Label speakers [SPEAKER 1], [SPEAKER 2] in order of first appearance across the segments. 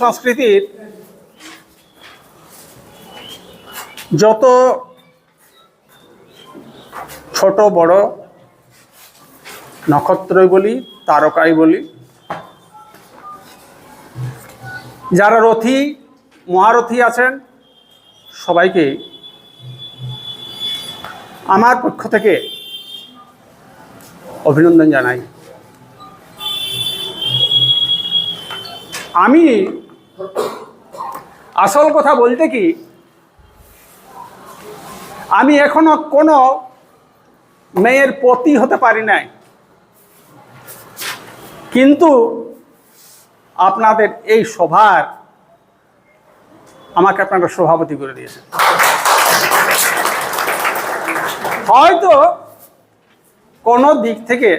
[SPEAKER 1] সংস্কৃতির যত ছোট, বড় নক্ষত্রই বলি, তারকাই বলি, যারা রথী, মহারথী আছেন, সবাইকে আমার পক্ষ থেকে অভিনন্দন জানাই। আমি আসল কথা বলতে কি, আমি এখনও কোনো মেয়ের পতি হতে পারি নাই। কিন্তু আপনাদের এই সভার আমাকে আপনারা সভাপতি করে দিয়েছেন। হয়তো কোনো দিক থেকে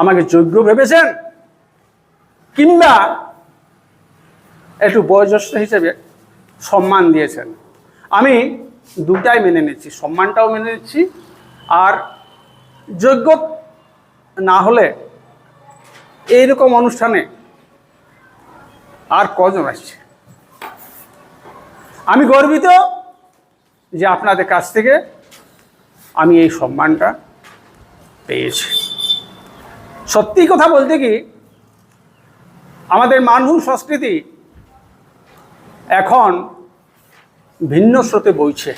[SPEAKER 1] আমাকে যোগ্য ভেবেছেন, কিংবা একটু বয়োজ্যেষ্ঠ হিসেবে সম্মান দিয়েছেন। আমি দুটাই মেনে নিচ্ছি, সম্মানটাও মেনে নিচ্ছি আর যোগ্য না হলে এইরকম অনুষ্ঠানে আর কজন আসছে? আমি গর্বিত যে আপনাদের কাছ থেকে আমি এই সম্মানটা পেয়েছি। সত্যি কথা বলতে কি, আমাদের মানভূম সংস্কৃতি এখন ভিন্ন স্রোতে বইছে।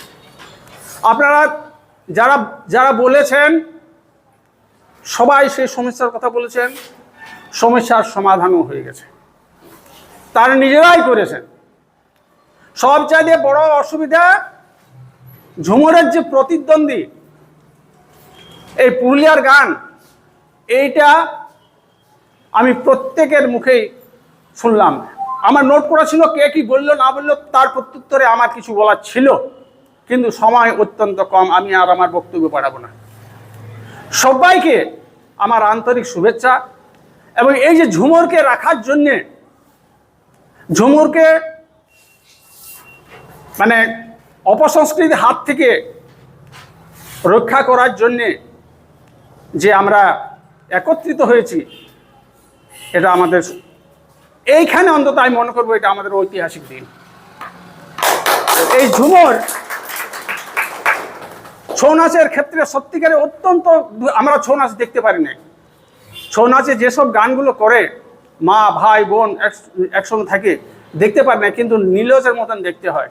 [SPEAKER 1] আপনারা যারা যারা বলেছেন, সবাই সেই সমস্যার কথা বলেছেন, সমস্যার সমাধানও হয়ে গেছে। তারা নিজেরাই করেছেন। সবচাইতে বড় অসুবিধা, ঝুমুরের যে প্রতিদ্বন্দ্বী, এই পুরুলিয়ার গান, এইটা আমি প্রত্যেকের মুখেই শুনলাম। আমার নোট করা ছিল, কে কি বলল, না বলল, তার প্রত্যুত্তরে আমার কিছু বলার ছিল। কিন্তু সময় অত্যন্ত কম, আমি আর আমার বক্তব্য বাড়াবো না। সবাইকে আমার আন্তরিক শুভেচ্ছা এবং এই যে ঝুমুরকে রাখার জন্যে, ঝুমুরকে মানে অপসংস্কৃতির হাত থেকে রক্ষা করার জন্যে যে আমরা একত্রিত হয়েছি, এটা আমাদের এইখানে অন্তত আমি মনে করব এটা আমাদের ঐতিহাসিক দিন। এই ঝুমর ছৌ নাচের ক্ষেত্রে সত্যিকারে অত্যন্ত আমরা ছৌ নাচ দেখতে পারি না ছৌ নাচে যেসব গানগুলো করে, মা, ভাই, বোন এক- একসঙ্গে থাকে, দেখতে পারি না কিন্তু নীলজের মতন দেখতে হয়।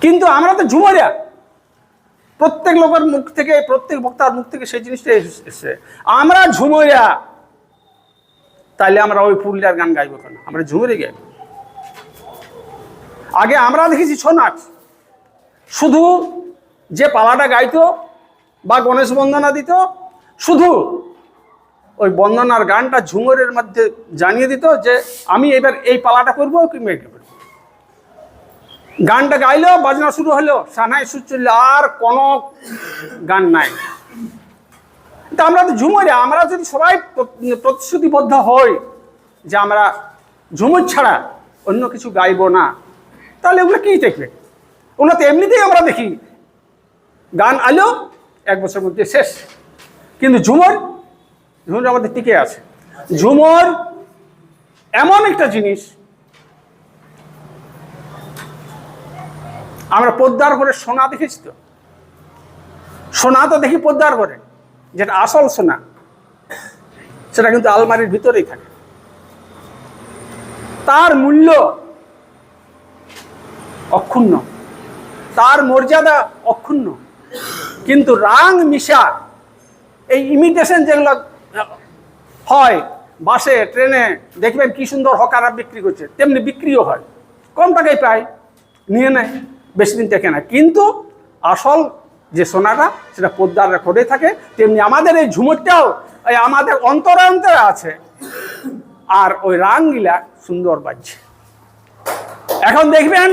[SPEAKER 1] কিন্তু আমরা তো ঝুমরিয়া। প্রত্যেক লোকের মুখ থেকে, প্রত্যেক বক্তার মুখ থেকে সেই জিনিসটা এস- এসছে। আমরা ঝুমরিয়া। তাইলে আমরা ওই পুরুলিয়ার গান গাইবো কেন? আমরা ঝুমরে গাইব আগে আমরা দেখেছি ছৌ নাচ শুধু যে পালাটা গাইতো বা গণেশ বন্দনা দিত, শুধু ওই বন্দনার গানটা ঝুমরের মধ্যে জানিয়ে দিত যে আমি এবার এই পালাটা করব, কি এটা করব। গানটা গাইলো বাজনা শুরু হলো, সানাই সুর চলল আর কোনো গান নাই। তা আমরা তো ঝুমরে, আমরা যদি সবাই প্রতিশ্রুতিবদ্ধ হই যে আমরা ঝুমুর ছাড়া অন্য কিছু গাইবো না, তাহলে ওগুলো কী দেখবে? ওগুলো তো এমনিতেই আমরা দেখি। গান আলো এক বছরের মধ্যে শেষ। কিন্তু ঝুমর ঝুমর আমাদের টিকে আছে। ঝুমর এমন একটা জিনিস, আমরা পদ্মার করে সোনা দেখেছি তো? সোনা তো দেখি পদ্মার করে যেটা আসল সোনা, সেটা কিন্তু আলমারির ভিতরেই থাকে। তার মূল্য অক্ষুণ্ণ, তার মর্যাদা অক্ষুণ্ণ, কিন্তু রাং মিশা, এই ইমিটেশন যেগুলো হয়, বাসে, ট্রেনে, দেখবেন কি সুন্দর হকাররা বিক্রি করছে, তেমনি বিক্রিও হয়। কম টাকায় পায়, নিয়ে নেয়, বেশি দিন টেকে না। কিন্তু আসল যে সোনাটা সেটা পদ্মার রেকর্ডে থাকে, তেমনি আমাদের এই ঝুমুরটাও এই আমাদের অন্তরে অন্তরে আছে। আর ওই রাংগুলা সুন্দর বাজছে। এখন দেখবেন,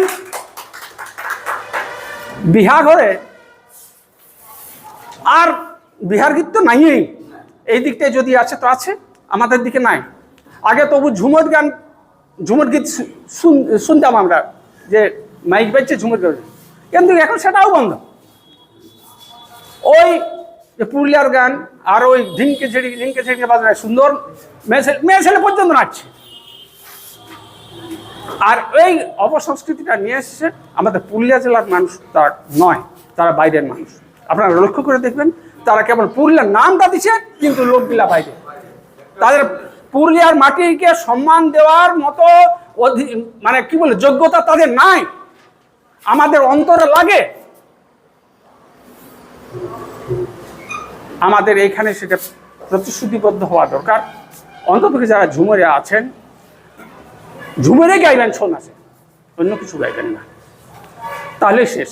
[SPEAKER 1] বিহার ঘরে আর বিহার গীত তো নাই এই দিকটায় যদি আছে তো আছে, আমাদের দিকে নাই। আগে তবু ঝুমর গান, ঝুমর গীত শুনতাম আমরা, যে মাইক বাজছে ঝুমর গান। কিন্তু এখন সেটাও বন্ধ। ওই পুরুলিয়ার গান আর ওই ঢিঙ্কে ঝিড়ি ঢিঙ্কে ঝিড়িকে বাজায় সুন্দর মেয়ে ছেলে মেয়ে ছেলে পর্যন্ত নাচছে। আর এই অপসংস্কৃতিটা নিয়ে এসেছে আমাদের পুরুলিয়া জেলার মানুষ তার নয়, তারা বাইরের মানুষ। আপনারা লক্ষ্য করে দেখবেন, তারা কেবল পুরুলিয়ার নামটা দিচ্ছে কিন্তু লোকগুলা বাইরে। তাদের পুরুলিয়ার মাটিকে সম্মান দেওয়ার মতো মানে কি বলে, যোগ্যতা তাদের নাই। আমাদের অন্তরে লাগে আমাদের এইখানে সেটা প্রতিশ্রুতিবদ্ধ হওয়া দরকার। অন্তত যারা ঝুমরে আছেন, ঝুমরে গাইবেন ছৌ নাচে অন্য কিছু গাইবেন না। তাহলে শেষ।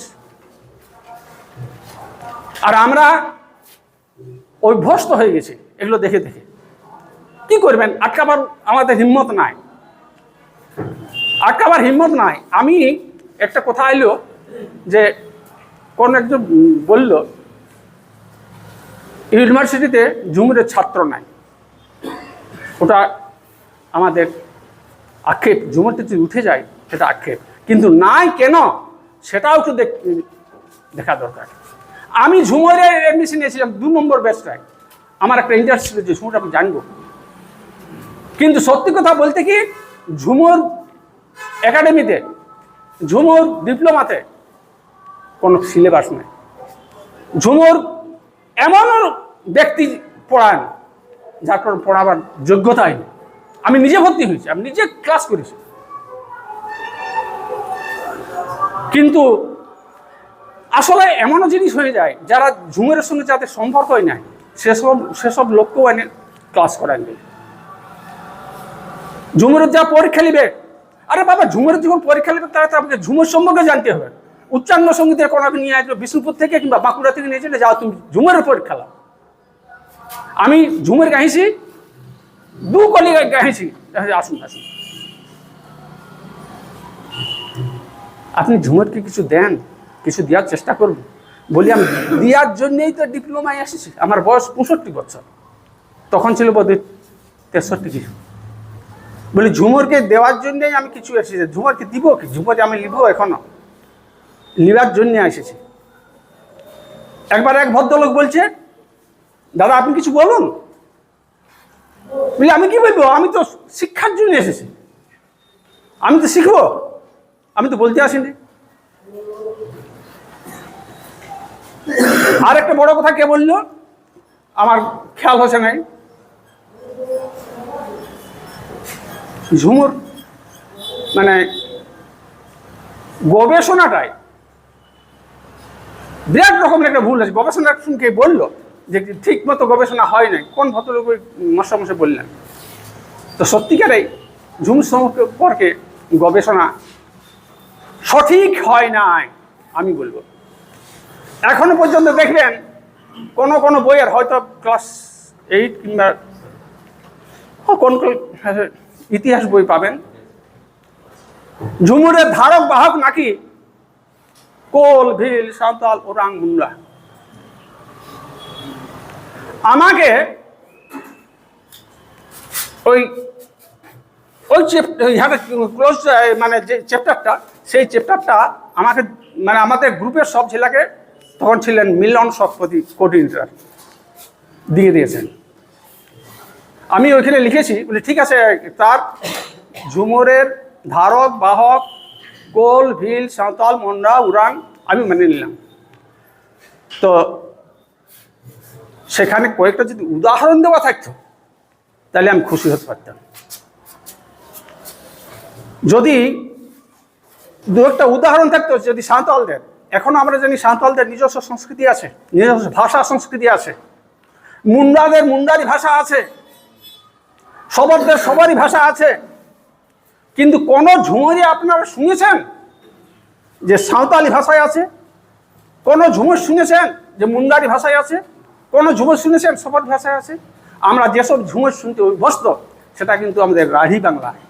[SPEAKER 1] আর আমরা অভ্যস্ত হয়ে গেছি, এগুলো দেখে দেখে। কি করবেন? আটকাবার আমাদের হিম্মত নাই। আটকাবার হিম্মত নাই। আমি একটা কথা এলো যে, কোন একজন বলল ইউনিভার্সিটিতে ঝুমুরের ছাত্র নাই। ওটা আমাদের আক্ষেপ। ঝুমুরতে যদি উঠে যায়, সেটা আক্ষেপ। কিন্তু নাই কেন, সেটাও একটু দেখ- দরকার। আমি ঝুমুরের এডমিশন নিয়েছিলাম দু নম্বর ব্যাচটায় আমার একটা ইন্টারেস্ট যে ঝুমুর আমি জানব। কিন্তু সত্যি কথা বলতে কি ঝুমুর একাডেমিতে ঝুমুর ডিপ্লোমাতে কোনো সিলেবাস নেই। ঝুমুর এমন ব্যক্তি পড়ান যার কোনো পড়াবার যোগ্যতাই নেই আমি নিজে ভর্তি হয়েছি, আমি নিজে ক্লাস করেছি। কিন্তু আসলে এমনও জিনিস হয়ে যায়, যারা ঝুমের সঙ্গে যাদের সম্পর্কই নাই, সেসব সেসব লোককেও এনে ক্লাস করান যায় ঝুমুরের যা পরীক্ষা নিবে, আরে বাবা, ঝুমের যখন পরীক্ষা নেবে তারা তো আপনাকে ঝুমুর সম্পর্কে জানতে হবে। উচ্চাঙ্গ সঙ্গীতের কোনো নিয়ে আসবে বিষ্ণুপুর থেকে কিংবা বাঁকুড়া থেকে নিয়ে চলে যাও তুমি ঝুমুরের উপর খেলা। আমি ঝুমুর গাইছি দু কলি গাইছি আসুন আসুন। আপনি ঝুমুরকে কিছু দেন, কিছু দেওয়ার চেষ্টা করুন। বলি আমি, দেওয়ার জন্যেই তো ডিপ্লোমায় এসেছি। আমার বয়স পঁয়ষট্টি বছর। তখন ছিল বোধ তেষট্টি কিছু বলি, ঝুমরকে দেওয়ার জন্যেই আমি কিছু এসেছি। ঝুমরকে দিব কি? ঝুমরকে আমি লিখব এখনও। লিবার জন্য এসেছে। একবার এক ভদ্রলোক বলছে, দাদা, আপনি কিছু বলুন? বলি, আমি কি বলব? আমি তো শিক্ষার জন্য এসেছি। আমি তো শিখব। আমি তো বলতে আসিনি। আর একটা বড় কথা কে বলল? আমার খেয়াল হচ্ছে নাই। ঝুমুর। মানে গবেষণাটাই বিরাট রকমের একটা ভুল আছে। গবেষণা কে বলল যে ঠিক মতো গবেষণা হয় নাই? কোন ভদ্রলোক ওই মশা মশা বললেন? তো সত্যিকারেই ঝুমুর সম্পর্কে গবেষণা সঠিক হয় নাই, আমি বলব। এখনও পর্যন্ত দেখবেন কোন কোন বইয়ের হয়তো ক্লাস এইট কিংবা কোন ইতিহাস বই পাবেন। ঝুমুরের ধারক বাহক নাকি কোল ভিল সাঁওতাল ওরাং মুন্ডা। আমাকে ওই ওই ক্লোজ মানে যে চ্যাপ্টারটা সেই চ্যাপ্টারটা আমাকে মানে আমাদের গ্রুপের সব ছেলেকে তখন ছিলেন মিলন শতপথী কোঅর্ডিনেটর দিয়ে দিয়েছেন। আমি ওইখানে লিখেছি, বলি, ঠিক আছে, তার ঝুমরের ধারক, বাহক কোল ভিল, সাঁওতাল, মন্ডা উরাং আমি মেনে নিলাম। তো সেখানে কয়েকটা যদি উদাহরণ দেওয়া থাকতো, তাহলে আমি খুশি হতে পারতাম। যদি দু একটা উদাহরণ থাকতো, যদি সাঁওতালদের, এখনও আমরা জানি সাঁওতালদের নিজস্ব সংস্কৃতি আছে, নিজস্ব ভাষা সংস্কৃতি আছে, মুন্ডাদের মুন্ডারি ভাষা আছে, সবরদের সবারই ভাষা আছে কিন্তু কোন ঝুমরি আপনারা শুনেছেন যে সাঁওতালি ভাষায় আছে? কোন ঝুমুর শুনেছেন যে মুন্ডারি ভাষায় আছে? কোন ঝুমুর শুনেছেন সবার ভাষায় আছে? আমরা যেসব ঝুমুর শুনতে অভ্যস্ত সেটা কিন্তু আমাদের রাঢ়ি বাংলায়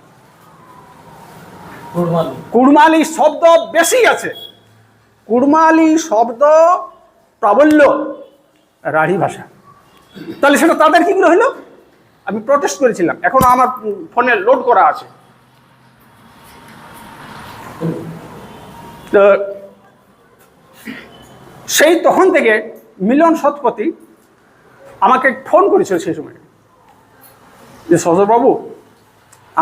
[SPEAKER 1] কুড়মালি। শব্দ বেশি আছে। কুড়মালি শব্দ প্রাবল্য রাঢ়ি ভাষা। তাহলে সেটা তাদের কি হলো আমি প্রটেস্ট করেছিলাম। এখন আমার ফোনে লোড করা আছে। তো সেই তখন থেকে মিলন শতপথী আমাকে ফোন করেছিল সেই সময় যে সজরবাবু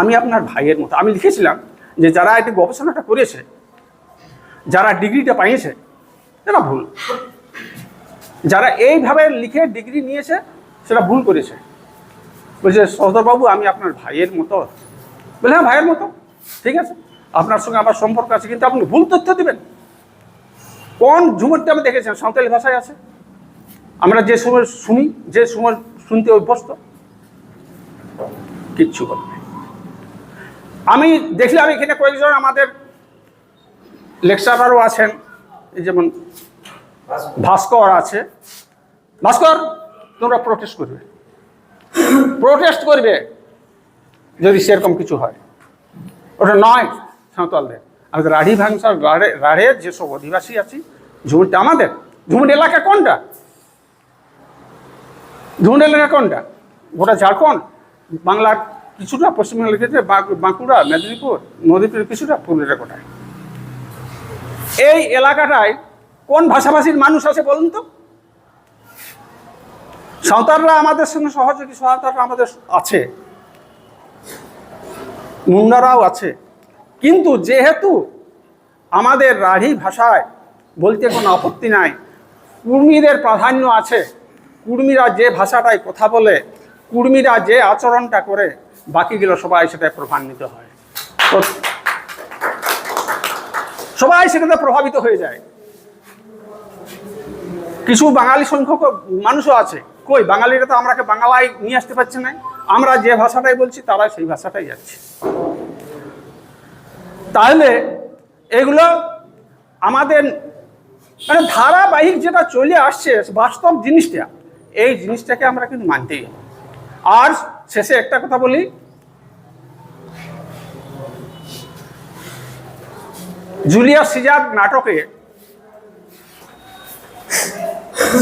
[SPEAKER 1] আমি আপনার ভাইয়ের মতো। আমি লিখেছিলাম যে, যারা এটি গবেষণাটা করেছে, যারা ডিগ্রিটা পাইয়েছে সেটা ভুল। যারা এইভাবে লিখে ডিগ্রি নিয়েছে, সেটা ভুল করেছে। বলছে সহদরবাবু আমি আপনার ভাইয়ের মতো। বলে হ্যাঁ ভাইয়ের মতো। ঠিক আছে। আপনার সঙ্গে আমার সম্পর্ক আছে, কিন্তু আপনি ভুল তথ্য দেবেন। কোন ঝুমুরটা আমি দেখেছেন সাঁওতালি ভাষায় আছে? আমরা যে সময় শুনি, যে সময় শুনতে অভ্যস্ত, কিচ্ছু বলবে আমি দেখলাম এখানে কয়েকজন আমাদের লেকচারারও আছেন যেমন ভাস্কর আছে। ভাস্কর, তোমরা প্রোটেস্ট করবে। প্রোটেস্ট করবে যদি সেরকম কিছু হয়। ওটা নয়। সাঁওতালদের আমাদের রাঢ়ি ভাংসার রাঢ়ে রাঢ়ের যেসব অধিবাসী আছি, ঝুমুরটা আমাদের। ঝুমুর এলাকা কোনটা? ঝুমুর এলাকা কোনটা? গোটা ঝাড়খণ্ড, বাংলার কিছুটা পশ্চিমবঙ্গের ক্ষেত্রে বাঁকুড়া, মেদিনীপুর, নদীপুরের কিছুটা পুরুলিয়া কোটায়। এই এলাকাটায় কোন ভাষাভাষীর মানুষ আছে বলুন তো? সাঁওতালরা আমাদের সঙ্গে সহযোগী, সাঁওতালরা আমাদের আছে। মুন্ডারাও আছে। কিন্তু যেহেতু আমাদের রাঢ়ি ভাষায় বলতে কোনো আপত্তি নাই, কুর্মীদের প্রাধান্য আছে, কুর্মীরা যে ভাষাটায় কথা বলে, কুর্মীরা যে আচরণটা করে, বাকিগুলো সবাই সেটায় প্রভান্বিত হয়। সবাই সেটাতে প্রভাবিত হয়ে যায়। কিছু বাঙালি সংখ্যক মানুষও আছে। কই, বাঙালিরা তো আমরাকে বাংলায় নিয়ে আসতে পারছে না। আমরা যে ভাষাটাই বলছি, তারা সেই ভাষাটাই যাচ্ছে। তাহলে এগুলো আমাদের মানে ধারাবাহিক যেটা চলে আসছে, বাস্তব জিনিসটা, এই জিনিসটাকে আমরা কিন্তু মানতেই হবে। আর শেষে একটা কথা বলি। জুলিয়াস সিজার নাটকে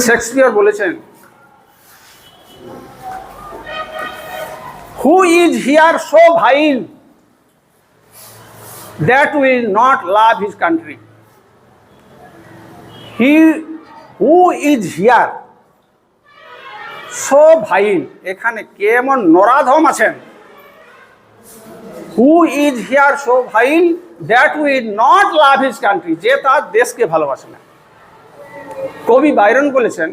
[SPEAKER 1] শেক্সপিয়ার বলেছেন who is here so vile that will not love his country he who is here so vile এখানে কেমন নরাধম আছেন? Who is here so vile that will not love his country যে তার দেশকে ভালোবাসে না। কবি বাইরন বলেছেন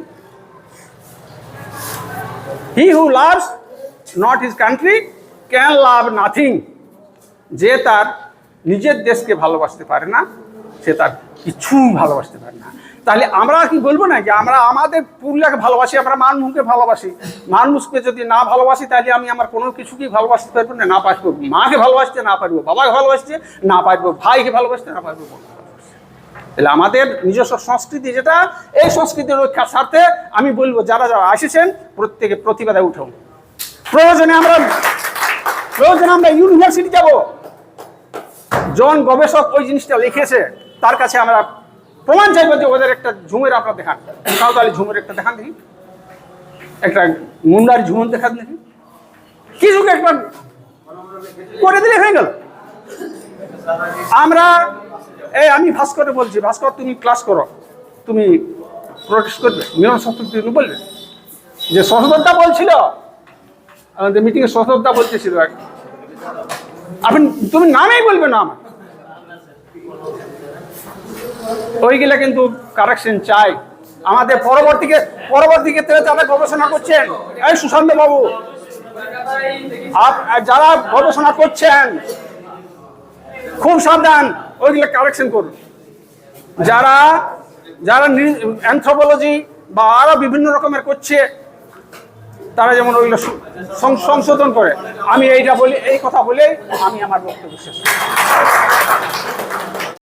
[SPEAKER 1] he who loves not his country can love nothing যে তার নিজের দেশকে ভালোবাসতে পারে না, সে তার কিছুই ভালোবাসতে পারে না। তাহলে আমরা কি বলব না যে আমরা আমাদের পুরুলিয়াকে ভালোবাসি, আমরা মানমুখকে ভালোবাসি। মানুষকে যদি না ভালোবাসি, তাহলে আমি আমার কোনো কিছুকেই ভালোবাসতে পারব না না পারব। মাকে ভালোবাসতে না পারব, বাবাকে ভালোবাসতে না পারব, ভাইকে ভালোবাসতে না পারব। তাহলে আমাদের নিজস্ব সংস্কৃতি যেটা, এই সংস্কৃতির রক্ষার স্বার্থে আমি বলব, যারা যারা এসেছেন প্রত্যেকে প্রতিবাদে উঠুন। প্রয়োজনে আমরা প্রয়োজনে আমরা ইউনিভার্সিটি যাব। জন গবেষক ওই জিনিসটা লিখেছে, তার কাছে আমরা প্রমাণ চাইব যে ওদের একটা ঝুমের আপনার দেখান। সাঁওতালি ঝুমের একটা দেখান দেখি। একটা মুন্ডার ঝুমুর দেখান দেখি। কিছুকে একবার করে দিলে হয়ে গেল। আমরা, এই আমি ভাস্করে বলছি, ভাস্কর তুমি ক্লাস করো। তুমি প্রোটেস্ট করবে, মিলন তুমি বলবে। যে সহদরটা বলছিল, আমাদের মিটিংয়ে সহদরটা বলতেছিল আপনি, তুমি নামেই বলবে না আমার ওইগুলা কিন্তু কারেকশন চাই। আমাদের পরবর্তীকে পরবর্তী ক্ষেত্রে যারা গবেষণা করছেন। এই সুশান্ত বাবু যারা গবেষণা করছেন, খুব সাবধান, ওইগুলো কারেকশন করুন। যারা যারা অ্যান্থ্রোপোলজি বা আরও বিভিন্ন রকমের করছে, তারা যেমন ওইগুলো সংশোধন করে। আমি এইটা বলি এই কথা বলে আমি আমার বক্তব্য শেষ।